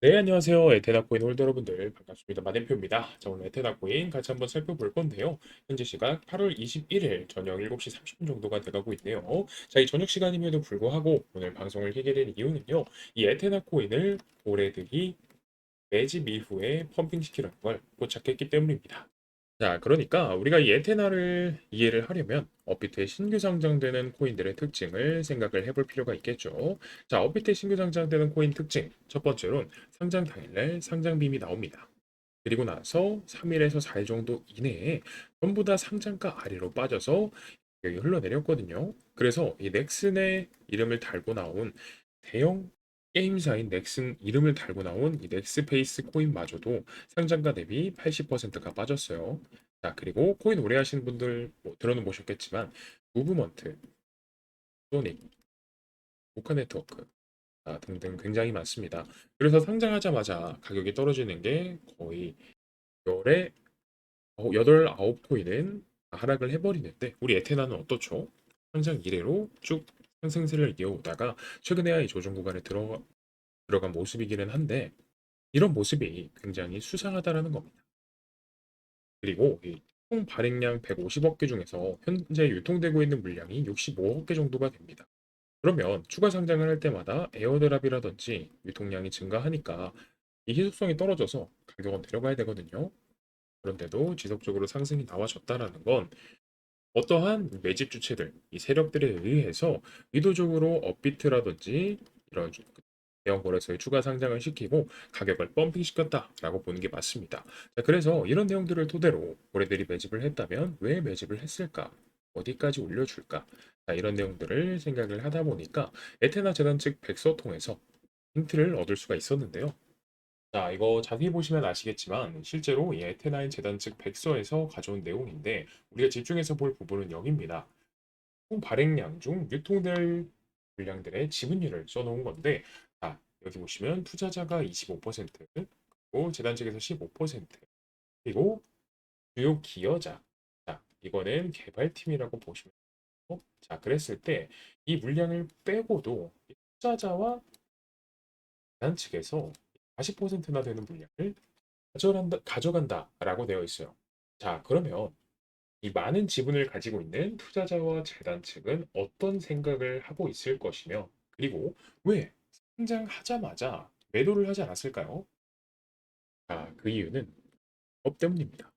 네, 안녕하세요. 에테나 코인 홀더 여러분들 반갑습니다. 마덴표입니다. 자, 오늘 에테나 코인 같이 한번 살펴볼 건데요. 현재 시각 8월 21일 저녁 7시 30분 정도가 돼가고 있네요. 자, 이 저녁 시간임에도 불구하고 오늘 방송을 하게 된 이유는요. 이 에테나 코인을 고래들이 매집 이후에 펌핑 시키라는 걸 포착했기 때문입니다. 자, 그러니까 우리가 이 에테나를 이해를 하려면 업비트에 신규 상장되는 코인들의 특징을 생각을 해볼 필요가 있겠죠. 자, 업비트에 신규 상장되는 코인 특징. 첫 번째로는 상장 당일날 상장 빔이 나옵니다. 그리고 나서 3일에서 4일 정도 이내에 전부 다 상장가 아래로 빠져서 여기 흘러내렸거든요. 그래서 이 넥슨의 이름을 달고 나온 대형 게임사인 넥슨 이름을 달고 나온 이 넥스페이스 코인마저도 상장가 대비 80%가 빠졌어요. 자, 그리고 코인 오래 하시는 분들 뭐 들어는 보셨겠지만 무브먼트, 소닉, 모카 네트워크 아, 등등 굉장히 많습니다. 그래서 상장하자마자 가격이 떨어지는 게 거의 열에 어, 여덟 아홉 코인은 하락을 해버리는데 우리 에테나는 어떻죠? 상장 이래로 쭉 상승세를 이어오다가 최근에야 이 조정 구간에 들어 들어간 모습이기는 한데 이런 모습이 굉장히 수상하다라는 겁니다. 그리고 이총 발행량 150억 개 중에서 현재 유통되고 있는 물량이 65억 개 정도가 됩니다. 그러면 추가 상장을 할 때마다 에어드랍이라든지 유통량이 증가하니까 이 희소성이 떨어져서 가격은 내려가야 되거든요. 그런데도 지속적으로 상승이 나와줬다라는 건 어떠한 매집 주체들, 이 세력들에 의해서 의도적으로 업비트라든지 이런 대형 거래소에 추가 상장을 시키고 가격을 펌핑시켰다라고 보는 게 맞습니다. 자, 그래서 이런 내용들을 토대로 고래들이 매집을 했다면 왜 매집을 했을까? 어디까지 올려줄까? 자, 이런 내용들을 생각을 하다 보니까 에테나 재단 측 백서 통해서 힌트를 얻을 수가 있었는데요. 자, 이거 자세히 보시면 아시겠지만 실제로 이 에테나인 재단 측 백서에서 가져온 내용인데 우리가 집중해서 볼 부분은 여기입니다. 총 발행량 중 유통될 물량들의 지분율을 써놓은 건데 자, 여기 보시면 투자자가 25% 그리고 재단 측에서 15% 그리고 주요 기여자 자, 이거는 개발팀이라고 보시면 돼요. 자, 그랬을 때 이 물량을 빼고도 이 투자자와 재단 측에서 40%나 되는 물량을 가져간다, 가져간다 라고 되어 있어요. 자, 그러면 이 많은 지분을 가지고 있는 투자자와 재단 측은 어떤 생각을 하고 있을 것이며, 그리고 왜 상장하자마자 매도를 하지 않았을까요? 자, 그 이유는 업 때문입니다.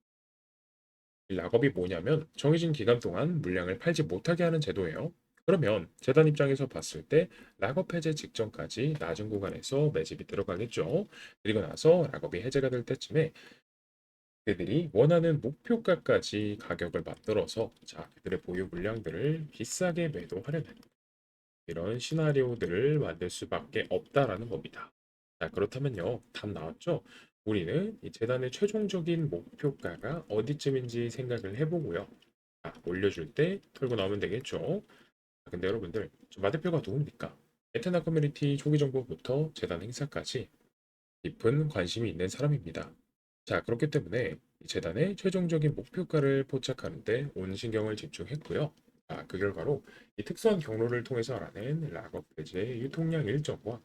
이 락업이 뭐냐면 정해진 기간 동안 물량을 팔지 못하게 하는 제도예요. 그러면 재단 입장에서 봤을 때 락업 해제 직전까지 낮은 구간에서 매집이 들어가겠죠. 그리고 나서 락업이 해제가 될 때쯤에 그들이 원하는 목표가까지 가격을 만들어서 자, 그들의 보유 물량들을 비싸게 매도하려는 이런 시나리오들을 만들 수밖에 없다라는 겁니다. 자, 그렇다면요. 답 나왔죠? 우리는 이 재단의 최종적인 목표가가 어디쯤인지 생각을 해보고요. 자, 올려줄 때 털고 나오면 되겠죠? 자, 근데 여러분들, 저 마대표가 누굽니까? 에테나 커뮤니티 초기 정보부터 재단 행사까지 깊은 관심이 있는 사람입니다. 자, 그렇기 때문에 이 재단의 최종적인 목표가를 포착하는데 온 신경을 집중했고요. 아, 그 결과로 이 특수한 경로를 통해서 알아낸 락업 배지의 유통량 일정과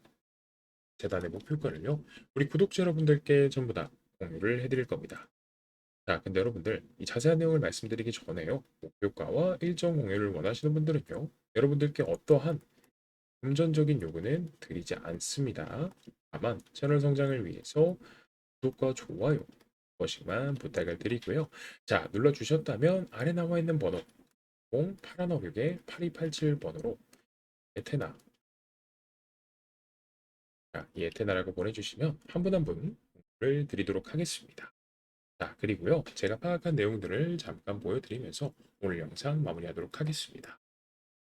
재단의 목표가를요, 우리 구독자 여러분들께 전부 다 공유를 해드릴 겁니다. 자, 근데 여러분들, 이 자세한 내용을 말씀드리기 전에요, 목표가와 일정 공유를 원하시는 분들은요, 여러분들께 어떠한 금전적인 요구는 드리지 않습니다. 다만, 채널 성장을 위해서 구독과 좋아요, 것이만 부탁을 드리고요. 자, 눌러주셨다면 아래 나와 있는 번호 0815에 8287번으로 에테나 자, 이 에테나라고 보내주시면 한 분 한 분을 드리도록 하겠습니다. 자, 그리고요. 제가 파악한 내용들을 잠깐 보여드리면서 오늘 영상 마무리하도록 하겠습니다.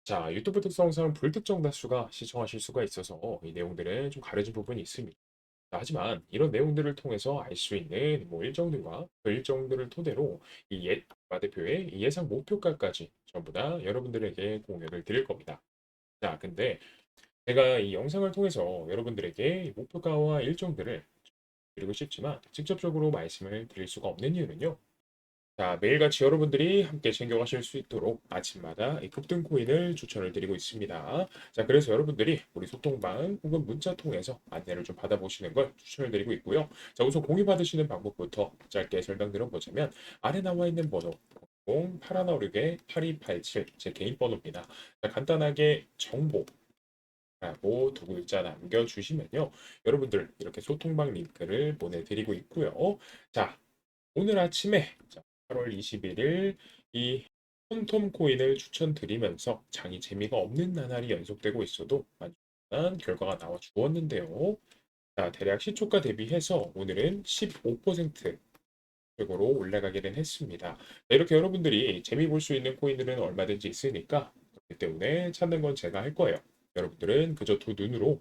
자, 유튜브 특성상 불특정 다수가 시청하실 수가 있어서 이 내용들은 좀 가려진 부분이 있습니다. 자, 하지만 이런 내용들을 통해서 알 수 있는 뭐 일정들과 그 일정들을 토대로 이 예, 마대표의 이 예상 목표가까지 전부 다 여러분들에게 공유를 드릴 겁니다. 자, 근데 제가 이 영상을 통해서 여러분들에게 이 목표가와 일정들을 드리고 싶지만 직접적으로 말씀을 드릴 수가 없는 이유는요. 자, 매일같이 여러분들이 함께 챙겨가실 수 있도록 아침마다 이 급등 코인을 추천을 드리고 있습니다. 자, 그래서 여러분들이 우리 소통방 혹은 문자 통해서 안내를 좀 받아보시는 걸 추천을 드리고 있고요. 자, 우선 공유 받으시는 방법부터 짧게 설명드려보자면 아래 나와 있는 번호 08156-8287 제 개인 번호입니다. 자, 간단하게 정보 라고 두 글자 남겨주시면요. 여러분들 이렇게 소통방 링크를 보내드리고 있고요. 자, 오늘 아침에 자, 8월 21일 이 퀀텀 코인을 추천드리면서 장이 재미가 없는 나날이 연속되고 있어도 만족한 결과가 나와 주었는데요. 자, 대략 시초가 대비해서 오늘은 15% 쪽으로 올라가기는 했습니다. 자, 이렇게 여러분들이 재미 볼 수 있는 코인들은 얼마든지 있으니까 그렇기 때문에 찾는 건 제가 할 거예요. 여러분들은 그저 두 눈으로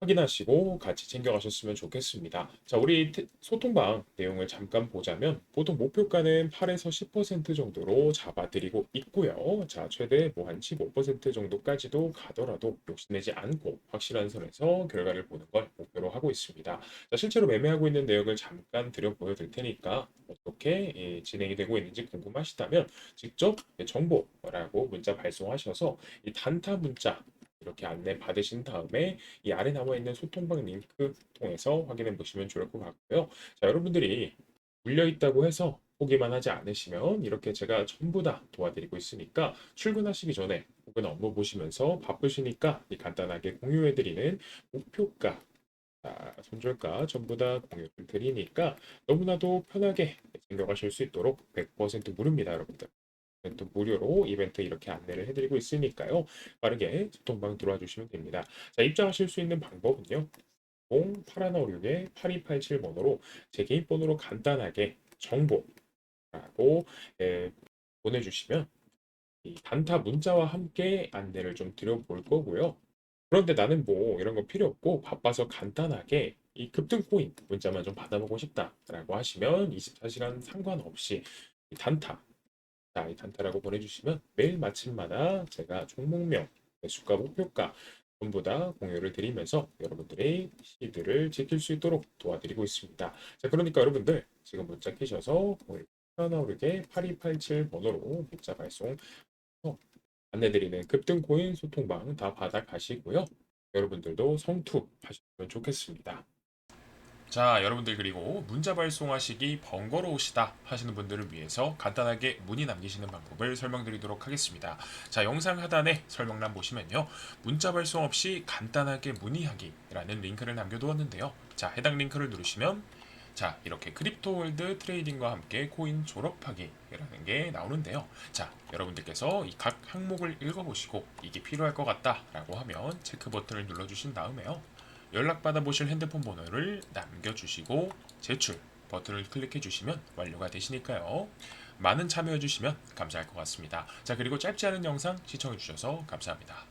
확인하시고 같이 챙겨가셨으면 좋겠습니다. 자, 우리 테- 소통방 내용을 잠깐 보자면 보통 목표가는 8에서 10% 정도로 잡아드리고 있고요. 자, 최대 뭐 한 15% 정도까지도 가더라도 욕심내지 않고 확실한 선에서 결과를 보는 걸 목표로 하고 있습니다. 자, 실제로 매매하고 있는 내역을 잠깐 드려 보여드릴 테니까 어떻게 예, 진행이 되고 있는지 궁금하시다면 직접 예, 정보라고 문자 발송하셔서 이 단타 문자 이렇게 안내 받으신 다음에 이 아래 나와 있는 소통방 링크 통해서 확인해 보시면 좋을 것 같고요. 자, 여러분들이 물려 있다고 해서 포기만 하지 않으시면 이렇게 제가 전부 다 도와드리고 있으니까 출근하시기 전에 혹은 업무 보시면서 바쁘시니까 이 간단하게 공유해 드리는 목표가 자, 손절가 전부 다 공유를 드리니까 너무나도 편하게 챙겨가실 수 있도록 100% 무료입니다, 여러분들. 또 무료로 이벤트 이렇게 안내를 해드리고 있으니까요. 빠르게 소통방 들어와 주시면 됩니다. 자, 입장하실 수 있는 방법은요. 08156-8287 번호로 제 개인 번호로 간단하게 정보라고 예, 보내주시면 이 단타 문자와 함께 안내를 좀 드려볼 거고요. 그런데 나는 뭐 이런 거 필요 없고 바빠서 간단하게 이 급등 코인 문자만 좀 받아보고 싶다라고 하시면 24시간 상관없이 이 단타 자, 이 단타라고 보내주시면 매일 마침마다 제가 종목명, 매수가, 목표가 전부 다 공유를 드리면서 여러분들의 시드를 지킬 수 있도록 도와드리고 있습니다. 자, 그러니까 여러분들 지금 문자 끼셔서 하나오르게 8287 번호로 문자 발송 어, 안내드리는 급등코인 소통방 다 받아가시고요. 여러분들도 성투 하시면 좋겠습니다. 자, 여러분들 그리고 문자 발송하시기 번거로우시다 하시는 분들을 위해서 간단하게 문의 남기시는 방법을 설명드리도록 하겠습니다. 자, 영상 하단에 설명란 보시면요. 문자 발송 없이 간단하게 문의하기라는 링크를 남겨두었는데요. 자, 해당 링크를 누르시면 자, 이렇게 크립토월드 트레이딩과 함께 코인 졸업하기라는 게 나오는데요. 자, 여러분들께서 이 각 항목을 읽어보시고 이게 필요할 것 같다라고 하면 체크 버튼을 눌러주신 다음에요. 연락받아 보실 핸드폰 번호를 남겨주시고 제출 버튼을 클릭해 주시면 완료가 되시니까요. 많은 참여해 주시면 감사할 것 같습니다. 자, 그리고 짧지 않은 영상 시청해 주셔서 감사합니다.